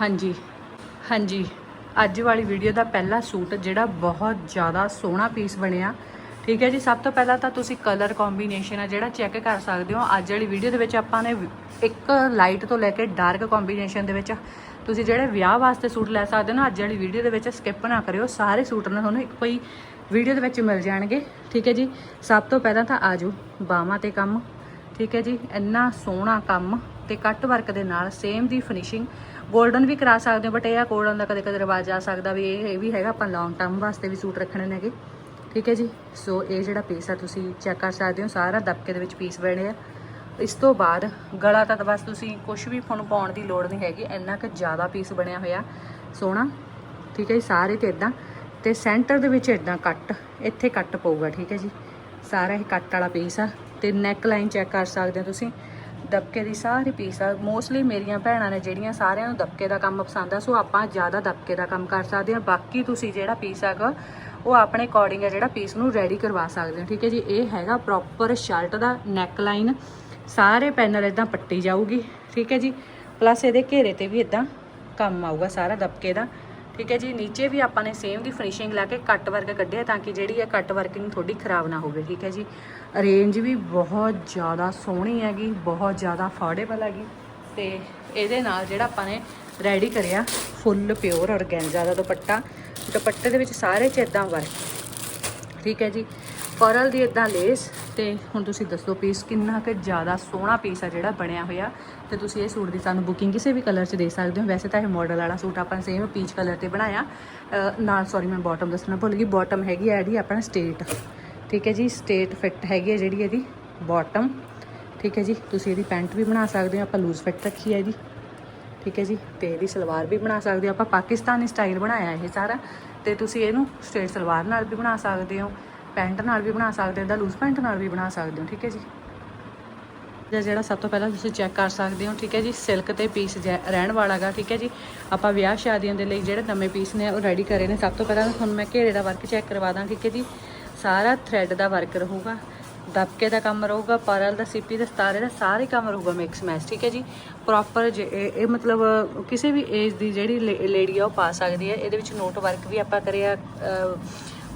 ਹਾਂਜੀ ਹਾਂਜੀ। ਅੱਜ ਵਾਲੀ ਵੀਡੀਓ ਦਾ ਪਹਿਲਾ ਸੂਟ ਜਿਹੜਾ ਬਹੁਤ ਜ਼ਿਆਦਾ ਸੋਹਣਾ ਪੀਸ ਬਣਿਆ। ਠੀਕ ਹੈ ਜੀ, ਸਭ ਤੋਂ ਪਹਿਲਾਂ ਤਾਂ ਤੁਸੀਂ ਕਲਰ ਕੰਬੀਨੇਸ਼ਨ ਆ ਜਿਹੜਾ ਚੈੱਕ ਕਰ ਸਕਦੇ ਹੋ। ਅੱਜ ਵਾਲੀ ਵੀਡੀਓ ਦੇ ਵਿੱਚ ਆਪਾਂ ਨੇ ਇੱਕ ਲਾਈਟ ਤੋਂ ਲੈ ਕੇ ਡਾਰਕ ਕੰਬੀਨੇਸ਼ਨ ਦੇ ਵਿੱਚ ਤੁਸੀਂ ਜਿਹੜੇ ਵਿਆਹ ਵਾਸਤੇ ਸੂਟ ਲੈ ਸਕਦੇ ਹੋ ਨਾ, ਅੱਜ ਵਾਲੀ ਵੀਡੀਓ ਦੇ ਵਿੱਚ ਸਕਿਪ ਨਾ ਕਰਿਓ। ਸਾਰੇ ਸੂਟ ਨਾ ਤੁਹਾਨੂੰ ਇੱਕੋ ਹੀ ਵੀਡੀਓ ਦੇ ਵਿੱਚ ਮਿਲ ਜਾਣਗੇ। ਠੀਕ ਹੈ ਜੀ, ਸਭ ਤੋਂ ਪਹਿਲਾਂ ਤਾਂ ਆਜੋ ਬਾਹਾਂ ਤੇ ਕੰਮ। ਠੀਕ ਹੈ ਜੀ, ਇੰਨਾ ਸੋਹਣਾ ਕੰਮ ਤੇ ਕੱਟ ਵਰਕ ਦੇ ਨਾਲ ਸੇਮ ਦੀ ਫਿਨਿਸ਼ਿੰਗ 골ਡਨ ਵੀ ਕਰਾ ਸਕਦੇ ਹੋ ਬਟ ਇਹ ਆ 골ਡਨ ਦਾ ਕਦੇ ਕਦੇ ਰਿਵਾਜ ਆ ਸਕਦਾ ਵੀ ਇਹ ਇਹ ਵੀ ਹੈਗਾ, ਆਪਾਂ ਲੌਂਗ ਟਰਮ ਵਾਸਤੇ ਵੀ ਸੂਟ ਰੱਖਣੇ ਨੇਗੇ ਠੀਕ ਹੈ ਜੀ? ਸੋ ਇਹ ਜਿਹੜਾ ਪੀਸ ਆ, ਤੁਸੀਂ ਚੈੱਕ ਕਰ ਸਕਦੇ ਹੋ, ਸਾਰਾ ਦਬਕੇ ਦੇ ਵਿੱਚ ਪੀਸ ਬਣੇ ਆ। ਇਸ ਤੋਂ ਬਾਅਦ ਗਲਾ ਤਾਂ ਬਸ ਤੁਸੀਂ ਕੁਝ ਵੀ ਤੁਹਾਨੂੰ ਪਾਉਣ ਦੀ ਲੋੜ ਨਹੀਂ ਹੈਗੀ, ਇੰਨਾ ਕਿ ਜ਼ਿਆਦਾ ਪੀਸ ਬਣਿਆ ਹੋਇਆ। ਸੋਹਣਾ? ਠੀਕ ਹੈ ਜੀ, ਸਾਰੇ ਤੇ ਇਦਾਂ ਤੇ ਸੈਂਟਰ ਦੇ ਵਿੱਚ ਇਦਾਂ ਕੱਟ, ਇੱਥੇ ਕੱਟ ਪਊਗਾ, ਠੀਕ ਹੈ ਜੀ? ਸਾਰਾ ਇਹ ਕੱਟ ਵਾਲਾ ਪੀਸ ਆ। ਤੇ ਨੈਕ ਲਾਈਨ ਚੈੱਕ ਕਰ ਸਕਦੇ ਹੋ ਤੁਸੀਂ। ਦਬਕੇ ਦੀ ਸਾਰੀ ਪੀਸ ਆ। ਮੋਸਟਲੀ ਮੇਰੀਆਂ ਭੈਣਾਂ ਨੇ ਜਿਹੜੀਆਂ ਸਾਰਿਆਂ ਨੂੰ ਦਬਕੇ ਦਾ ਕੰਮ ਪਸੰਦ ਆ, ਸੋ ਆਪਾਂ ਜ਼ਿਆਦਾ ਦਬਕੇ ਦਾ ਕੰਮ ਕਰ ਸਕਦੇ ਹਾਂ। ਬਾਕੀ ਤੁਸੀਂ ਜਿਹੜਾ ਪੀਸ ਹੈਗਾ, ਉਹ ਆਪਣੇ ਅਕੋਰਡਿੰਗ ਆ ਜਿਹੜਾ ਪੀਸ ਨੂੰ ਰੈਡੀ ਕਰਵਾ ਸਕਦੇ ਹੋ। ਠੀਕ ਹੈ ਜੀ, ਇਹ ਹੈਗਾ ਪ੍ਰੋਪਰ ਸ਼ਰਟ ਦਾ ਨੈਕ ਲਾਈਨ ਸਾਰੇ ਪੈਨਲ ਇਦਾਂ ਪੱਟੀ ਜਾਊਗੀ। ਠੀਕ ਹੈ ਜੀ ਪਲੱਸ ਇਹਦੇ ਘੇਰੇ ਤੇ ਵੀ ਇਦਾਂ ਕੰਮ ਆਊਗਾ ਸਾਰਾ ਦਬਕੇ ਦਾ। ਠੀਕ ਹੈ ਜੀ, ਨੀਚੇ ਵੀ ਆਪਾਂ ਨੇ ਸੇਮ ਦੀ ਫਿਨਿਸ਼ਿੰਗ ਲਾ ਕੇ ਕੱਟ ਵਰਕ ਕੱਢਿਆ ਤਾਂ ਕਿ ਜਿਹੜੀ ਇਹ ਕੱਟ ਵਰਕਿੰਗ ਥੋੜੀ ਖਰਾਬ ਨਾ ਹੋਵੇ, ਠੀਕ ਹੈ ਜੀ। ਰੇਂਜ ਵੀ ਬਹੁਤ ਜ਼ਿਆਦਾ ਸੋਹਣੀ ਹੈਗੀ, ਬਹੁਤ ਜ਼ਿਆਦਾ ਅਫੋਰਡੇਬਲ ਹੈਗੀ ਤੇ ਇਹਦੇ ਨਾਲ ਜਿਹੜਾ ਆਪਾਂ ਨੇ ਰੈਡੀ ਕਰਿਆ ਫੁੱਲ ਪਿਓਰ ਔਰਗੈਂਜ਼ਾ ਦਾ ਦੁਪੱਟਾ। ਦੁਪੱਟੇ ਦੇ ਵਿੱਚ ਸਾਰੇ ਚ ਇਦਾਂ ਵਰਕ ਠੀਕ ਹੈ ਜੀ। ਪਰਲ ਦੀ ਇਦਾਂ ਲੇਸ ਤੇ ਹੁਣ ਤੁਸੀਂ ਦੱਸੋ ਪੀਸ ਕਿੰਨਾ ਕਿ ਜ਼ਿਆਦਾ ਸੋਹਣਾ ਪੀਸ ਆ ਜਿਹੜਾ ਬਣਿਆ ਹੋਇਆ। ਤੇ ਤੁਸੀਂ ਇਹ ਸੂਟ ਦੀ ਸਾਨੂੰ ਬੁਕਿੰਗ ਕਿਸੇ ਵੀ ਕਲਰ 'ਚ ਦੇ ਸਕਦੇ ਹੋ। ਵੈਸੇ ਤਾਂ ਇਹ ਮਾਡਲ ਵਾਲਾ ਸੂਟ ਆਪਾਂ ਸੇਮ ਪੀਚ ਕਲਰ ਤੇ ਬਣਾਇਆ। ਨਾਲ ਸੌਰੀ ਮੈਂ ਬਾਟਮ ਦੱਸਣਾ ਭੁੱਲ ਗਈ। ਬਾਟਮ ਹੈਗੀ ਐ ਇਹਦੀ, ਆਪਣਾ ਸਟੇਟ ਠੀਕ ਹੈ ਜੀ ਸਟੇਟ ਫਿੱਟ ਹੈਗੀ ਹੈ ਜਿਹੜੀ ਇਹਦੀ ਬਾਟਮ ਠੀਕ ਹੈ ਜੀ, ਤੁਸੀਂ ਇਹਦੀ ਪੈਂਟ ਵੀ ਬਣਾ ਸਕਦੇ ਹੋ। ਆਪਾਂ ਲੂਜ਼ ਫਿੱਟ ਰੱਖੀ ਹੈ ਇਹਦੀ। ਠੀਕ ਹੈ ਜੀ, ਤੇ ਇਹਦੀ ਸਲਵਾਰ ਵੀ ਬਣਾ ਸਕਦੇ ਹੋ। ਆਪਾਂ ਪਾਕਿਸਤਾਨੀ ਸਟਾਈਲ ਬਣਾਇਆ ਇਹ ਸਾਰਾ। ਤੇ ਤੁਸੀਂ ਇਹਨੂੰ ਸਟੇਟ ਸਲਵਾਰ ਨਾਲ ਵੀ ਬਣਾ ਸਕਦੇ ਹੋ। ਪੈਂਟ ਨਾਲ ਵੀ ਬਣਾ ਸਕਦੇ ਹੋ ਇਹਦਾ ਲੂਜ਼ ਪੈਂਟ ਨਾਲ ਵੀ ਬਣਾ ਸਕਦੇ ਹੋ। ਠੀਕ ਹੈ ਜੀ। ਜਿਹੜਾ ਸਭ ਤੋਂ ਪਹਿਲਾਂ ਤੁਸੀਂ ਚੈੱਕ ਕਰ ਸਕਦੇ ਹੋ ਠੀਕ ਹੈ ਜੀ? ਸਿਲਕ ਤੇ ਪੀਸ ਰਹਿਣ ਵਾਲਾਗਾ ਠੀਕ ਹੈ ਜੀ? ਆਪਾਂ ਵਿਆਹ ਸ਼ਾਦੀਆਂ ਦੇ ਲਈ ਜਿਹੜੇ ਨਵੇਂ ਪੀਸ ਨੇ ਉਹ ਰੈਡੀ ਕਰੇ ਨੇ। ਸਭ ਤੋਂ ਪਹਿਲਾਂ ਤੁਹਾਨੂੰ ਮੈਂ ਘੇਰੇ ਦਾ ਵਰਕ ਚੈੱਕ ਕਰਵਾ ਦਾਂ ਠੀਕ ਹੈ ਜੀ? ਸਾਰਾ ਥ੍ਰੈਡ ਦਾ ਵਰਕ ਰਹੂਗਾ। ਦਬਕੇ ਦਾ ਕੰਮ ਰਹੂਗਾ ਪਰਲ ਦਾ ਸਿੱਪੀ ਦਾ ਸਤਾਰੇ ਦਾ ਸਾਰੇ ਕੰਮ ਰਹੂਗਾ ਮਿਕਸ ਮੈਚ ਠੀਕ ਹੈ ਜੀ? ਪ੍ਰੋਪਰ ਇਹ ਮਤਲਬ ਕਿਸੇ ਵੀ ਏਜ ਦੀ ਜਿਹੜੀ ਲੇਡੀ ਆ ਉਹ ਪਾ ਸਕਦੀ ਹੈ। ਇਹਦੇ ਵਿੱਚ ਨੋਟ ਵਰਕ ਵੀ ਆਪਾਂ ਕਰਿਆ ਅਹ,